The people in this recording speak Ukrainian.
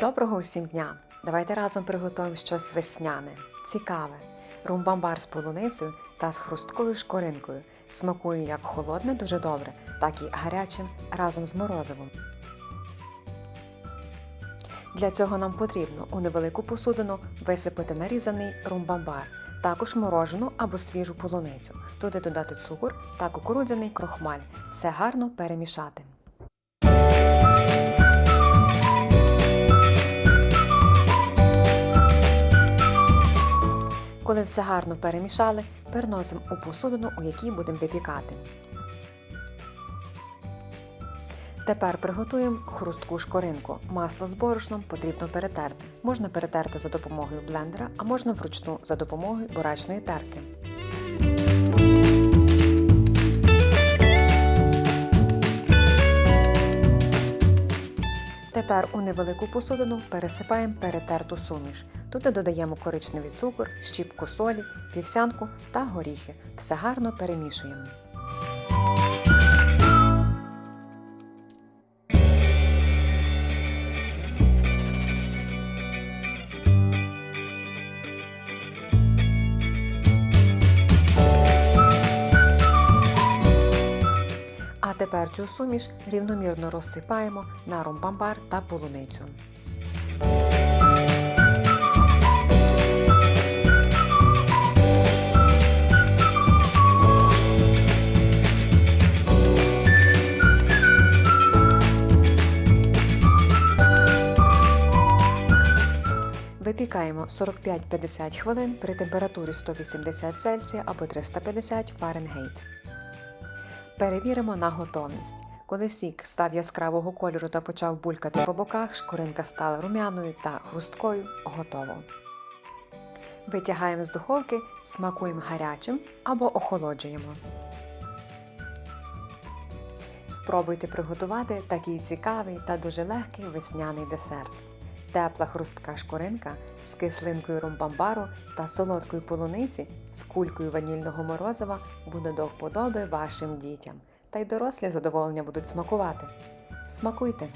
Доброго усім дня! Давайте разом приготуємо щось весняне, цікаве. Румбамбар з полуницею та з хрусткою шкоринкою. Смакує як холодне дуже добре, так і гарячим разом з морозивом. Для цього нам потрібно у невелику посудину висипати нарізаний румбамбар, також морожену або свіжу полуницю. Туди додати цукор та кукурудзяний крохмаль. Все гарно перемішати. Коли все гарно перемішали, переносимо у посудину, у якій будемо випікати. Тепер приготуємо хрустку шкоринку. Масло з борошном потрібно перетерти. Можна перетерти за допомогою блендера, а можна вручну за допомогою бурачної терки. Тепер у невелику посудину пересипаємо перетерту суміш. Туди додаємо коричневий цукор, щіпку солі, вівсянку та горіхи. Все гарно перемішуємо. Тепер цю суміш рівномірно розсипаємо на румбамбар та полуницю. Випікаємо 45-50 хвилин при температурі 180 Цельсія або 350 Фаренгейт. Перевіримо на готовність. Коли сік став яскравого кольору та почав булькати по боках, шкуринка стала рум'яною та хрусткою готово. Витягаємо з духовки, смакуємо гарячим або охолоджуємо. Спробуйте приготувати такий цікавий та дуже легкий весняний десерт. Тепла хрустка шкуринка з кислинкою румбамбару та солодкою полуниці з кулькою ванільного морозива буде до вподоби вашим дітям. Та й дорослі задоволення будуть смакувати. Смакуйте!